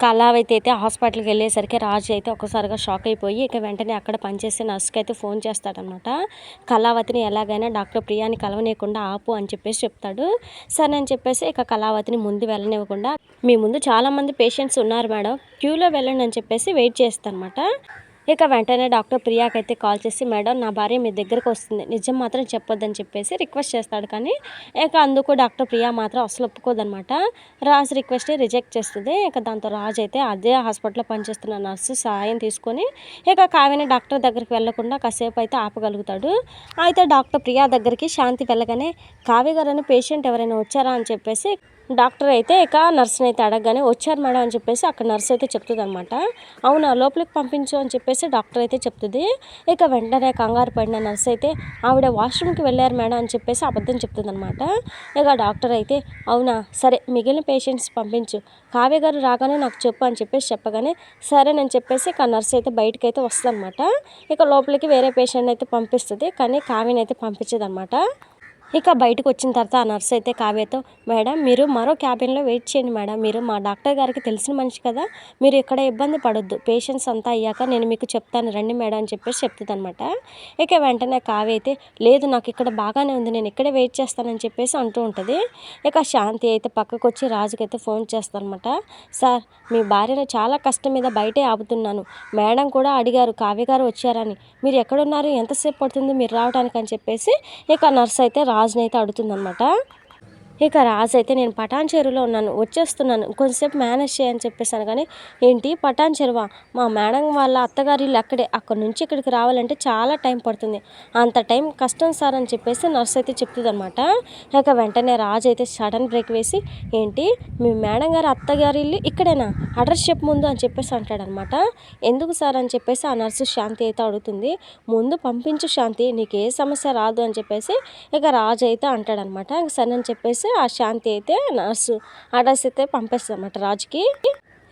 కళావైతే అయితే హాస్పిటల్కి వెళ్ళేసరికి రాజు అయితే ఒకసారిగా షాక్ అయిపోయి ఇక వెంటనే అక్కడ పనిచేసే నర్స్కి అయితే ఫోన్ చేస్తాడనమాట కళావతిని ఎలాగైనా డాక్టర్ ప్రియాని కలవనీయకుండా ఆపు అని చెప్పేసి చెప్తాడు. సరే అని చెప్పేసి ఇక కళావతిని ముందు వెళ్ళనివ్వకుండా మీ ముందు చాలామంది పేషెంట్స్ ఉన్నారు మేడం. క్యూలో వెళ్ళండి అని చెప్పేసి వెయిట్ చేస్తానమాట ఇక వెంటనే డాక్టర్ ప్రియాకైతే కాల్ చేసి మేడం నా భార్య మీ దగ్గరకు వస్తుంది. నిజం మాత్రం చెప్పొద్దని చెప్పేసి రిక్వెస్ట్ చేస్తాడు కానీ ఇక అందుకు డాక్టర్ ప్రియా మాత్రం అసలు ఒప్పుకోదనమాట రాజు రిక్వెస్ట్ రిజెక్ట్ చేస్తుంది. ఇక దాంతో రాజు అయితే అదే హాస్పిటల్లో పనిచేస్తున్న నర్సు సహాయం తీసుకొని ఇక కావ్యని డాక్టర్ దగ్గరికి వెళ్ళకుండా కాసేపు అయితే ఆపగలుగుతాడు. అయితే డాక్టర్ ప్రియా దగ్గరికి శాంతి వెళ్ళగానే కావ్య గారు పేషెంట్ ఎవరైనా వచ్చారా? అని చెప్పేసి డాక్టర్ అయితే ఇక నర్స్ని అయితే అడగగానే వచ్చారు మేడం అని చెప్పేసి అక్కడ నర్స్ అయితే చెప్తుంది అనమాట అవునా లోపలికి పంపించు అని చెప్పేసి డాక్టర్ అయితే చెప్తుంది. ఇక వెంటనే కంగారు పడిన నర్స్ అయితే ఆవిడ వాష్రూమ్కి వెళ్ళారు మేడం అని చెప్పేసి అబద్ధం చెప్తుంది అనమాట ఇక డాక్టర్ అయితే అవునా సరే మిగిలిన పేషెంట్స్ పంపించు. కావ్య గారు రాగానే నాకు చెప్పు అని చెప్పేసి చెప్పగానే సరే నేను చెప్పేసి ఇక నర్స్ అయితే బయటకు అయితే వస్తుంది అనమాట ఇక లోపలికి వేరే పేషెంట్ అయితే పంపిస్తుంది కానీ కావ్యని అయితే పంపించదు ఇక బయటకు వచ్చిన తర్వాత ఆ నర్స్ అయితే కావ్యతో మేడం మీరు మరో క్యాబిన్లో వెయిట్ చేయండి మేడం. మీరు మా డాక్టర్ గారికి తెలిసిన మనిషి కదా. మీరు ఇక్కడ ఇబ్బంది పడొద్దు. పేషెంట్స్ అంతా అయ్యాక నేను మీకు చెప్తాను. రండి మేడం అని చెప్పేసి చెప్తుంది అనమాట ఇక వెంటనే కావ్య అయితే లేదు నాకు ఇక్కడ బాగానే ఉంది. నేను ఇక్కడే వెయిట్ చేస్తానని చెప్పేసి అంటూ ఉంటుంది. ఇక శాంతి అయితే పక్కకు వచ్చి రాజుకి అయితే ఫోన్ చేస్తానమాట సార్ మీ భార్యను చాలా కష్టం మీద బయటే ఆపుతున్నాను. మేడం కూడా అడిగారు కావ్య గారు వచ్చారని. మీరు ఎక్కడున్నారు? ఎంతసేపు పడుతుంది మీరు రావడానికి అని చెప్పేసి ఇక నర్స్ అయితే రాజుని అయితే అడుగుతుందనమాట ఇక రాజు అయితే నేను పటాన్ చెరువులో ఉన్నాను వచ్చేస్తున్నాను. కొంచెంసేపు మేనేజ్ చేయని చెప్పేసాను కానీ ఏంటి పటాన్ చెరువా మా మేడం వాళ్ళ అత్తగారి ఇల్లు అక్కడే. అక్కడి నుంచి ఇక్కడికి రావాలంటే చాలా టైం పడుతుంది. అంత టైం కష్టం సార్ అని చెప్పేసి నర్స్ అయితే చెప్తుంది అనమాట ఇక వెంటనే రాజు అయితే సడన్ బ్రేక్ వేసి ఏంటి మీ మేడం గారి అత్తగారి ఇల్లు ఇక్కడేనా? అడ్రస్ చెప్పు ముందు అని చెప్పేసి అంటాడనమాట ఎందుకు సార్ అని చెప్పేసి ఆ నర్సు శాంతి అయితే అడుగుతుంది. ముందు పంపించు శాంతి నీకు ఏ సమస్య రాదు అని చెప్పేసి ఇక రాజు అయితే అంటాడనమాట సరే అని చెప్పేసి ఆ శాంతి అయితే నర్సు అడ్రస్ అయితే పంపిస్తుంది అన్నమాట రాజుకి.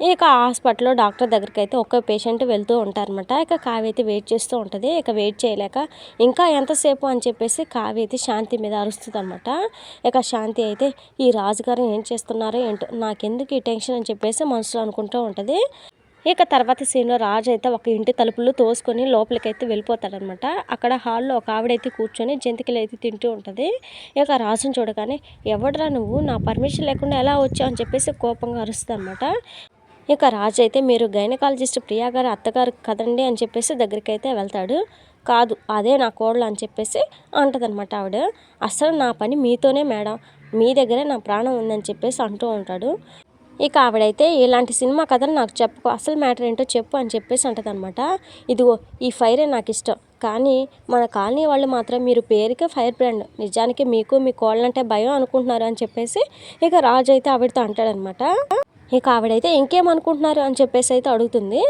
ఇక హాస్పిటల్లో డాక్టర్ దగ్గరికి అయితే ఒక్క పేషెంట్ వెళ్తూ ఉంటారనమాట ఇక కావ్య అయితే వెయిట్ చేస్తూ ఉంటుంది. ఇక వెయిట్ చేయలేక ఇంకా ఎంతసేపు అని చెప్పేసి కావ్య అయితే శాంతి మీద అరుస్తుంది అనమాట ఇక శాంతి అయితే ఈ రాజుగారు ఏం చేస్తున్నారో ఏంటో నాకెందుకు ఈ టెన్షన్ అని చెప్పేసి మనసులో అనుకుంటూ ఉంటుంది. ఇక తర్వాత సీన్లో రాజు అయితే ఒక ఇంటి తలుపులు తోసుకొని లోపలికైతే వెళ్ళిపోతాడనమాట. అక్కడ హాల్లో ఒక ఆవిడైతే కూర్చొని జంతికలు అయితే తింటూ ఉంటుంది. ఇక రాజుని చూడగానే ఎవడరా నువ్వు? నా పర్మిషన్ లేకుండా ఎలా వచ్చావు? అని చెప్పేసి కోపంగా అరుస్తుంది అనమాట ఇక రాజు అయితే మీరు గైనకాలజిస్ట్ ప్రియా గారు అత్తగారు కదండి? అని చెప్పేసి దగ్గరికి అయితే వెళ్తాడు. కాదు అదే నా కోడలు అని చెప్పేసి అంటదనమాట ఆవిడ. అసలు నా పని మీతోనే మేడం. మీ దగ్గరే నా ప్రాణం ఉందని చెప్పేసి అంటూ ఉంటాడు. ఇక ఆవిడైతే ఇలాంటి సినిమా కథలు నాకు చెప్పు అసలు మ్యాటర్ ఏంటో చెప్పు అని చెప్పేసి అంటదనమాట ఇదిగో ఈ ఫైరే నాకు ఇష్టం. కానీ మన కాలనీ వాళ్ళు మాత్రం మీరు పేరుకే ఫైర్ బ్రాండ్. నిజానికి మీకు మీ కోళ్ళంటే భయం అనుకుంటున్నారు అని చెప్పేసి ఇక రాజు అయితే ఆవిడతో అంటాడనమాట ఇక ఆవిడైతే ఇంకేమనుకుంటున్నారు అని చెప్పేసి అయితే అడుగుతుంది.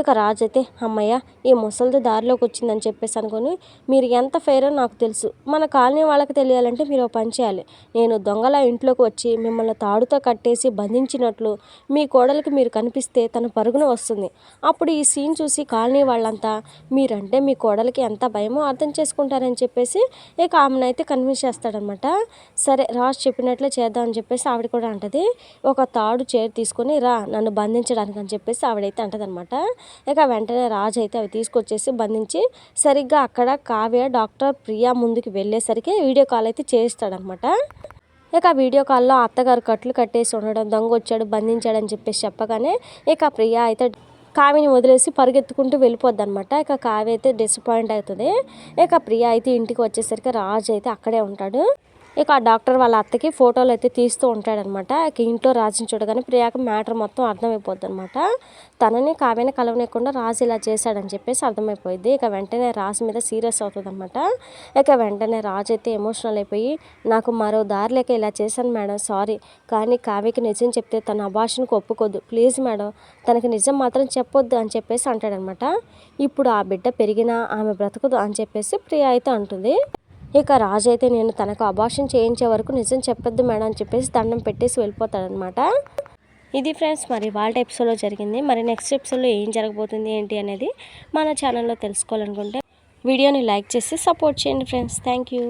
ఇక రాజు అయితే అమ్మయ్య ఈ ముసలిది దారిలోకి వచ్చిందని చెప్పేసి అనుకొని మీరు ఎంత ఫెయిరో నాకు తెలుసు. మన కాలనీ వాళ్ళకి తెలియాలంటే మీరు పని చేయాలి. నేను దొంగల ఇంట్లోకి వచ్చి మిమ్మల్ని తాడుతో కట్టేసి బంధించినట్లు మీ కోడలికి మీరు కనిపిస్తే తన పరుగున వస్తుంది. అప్పుడు ఈ సీన్ చూసి కాలనీ వాళ్ళంతా మీరంటే మీ కోడలికి ఎంత భయమో అర్థం చేసుకుంటారని చెప్పేసి ఇక ఆమెను అయితే కన్విన్స్ చేస్తాడనమాట. సరే రాజు చెప్పినట్లే చేద్దామని చెప్పేసి ఆవిడ కూడా అంటది. ఒక తాడు చేరు తీసుకొని రా నన్ను బంధించడానికి అని చెప్పేసి ఆవిడైతే అంటదనమాట. ఇక వెంటనే రాజు అయితే అవి తీసుకొచ్చేసి బంధించి సరిగ్గా అక్కడ కావ్య డాక్టర్ ప్రియా ముందుకు వెళ్ళేసరికి వీడియో కాల్ అయితే చేస్తాడనమాట ఇక వీడియో కాల్లో అత్తగారు కట్లు కట్టేసి ఉండడం దొంగ వచ్చాడు బంధించాడని చెప్పేసి చెప్పగానే ఇక ప్రియా అయితే కావ్యని వదిలేసి పరిగెత్తుకుంటూ వెళ్ళిపోద్ది అనమాట ఇక కావ్య అయితే డిసప్పాయింట్ అవుతుంది. ఇక ప్రియా అయితే ఇంటికి వచ్చేసరికి రాజు అయితే అక్కడే ఉంటాడు. ఇక ఆ డాక్టర్ వాళ్ళ అత్తకి ఫోటోలు అయితే తీస్తూ ఉంటాడనమాట. ఇక ఇంట్లో రాజుని చూడగానే ప్రియాకి మ్యాటర్ మొత్తం అర్థమైపోద్ది అనమాట తనని కావ్యని కలవనీయకుండా రాజు ఇలా చేశాడని చెప్పేసి అర్థమైపోయింది. ఇక వెంటనే రాజు మీద సీరియస్ అవుతుంది అనమాట ఇక వెంటనే రాజు అయితే ఎమోషనల్ అయిపోయి నాకు మరో దారి లేక ఇలా చేశాను మేడం సారీ. కానీ కావ్యకి నిజం చెప్తే తన అభాషణకు ఒప్పుకోద్దు ప్లీజ్ మేడం తనకి నిజం మాత్రం చెప్పొద్దు అని చెప్పేసి అంటాడనమాట. ఇప్పుడు ఆ బిడ్డ పెరిగినా ఆమె బ్రతకదు అని చెప్పేసి ప్రియా అయితే అంటుంది. ఇక రాజు అయితే నేను తనకు అబార్షన్ చేయించే వరకు నిజం చెప్పొద్దు మేడం అని చెప్పేసి దండం పెట్టేసి వెళ్ళిపోతాడనమాట ఇది ఫ్రెండ్స్ మరి వాళ్ళ ఎపిసోడ్లో జరిగింది. మరి నెక్స్ట్ ఎపిసోడ్లో ఏం జరగబోతుంది ఏంటి అనేది మన ఛానల్లో తెలుసుకోవాలనుకుంటే వీడియోని లైక్ చేసి సపోర్ట్ చేయండి ఫ్రెండ్స్. Thank you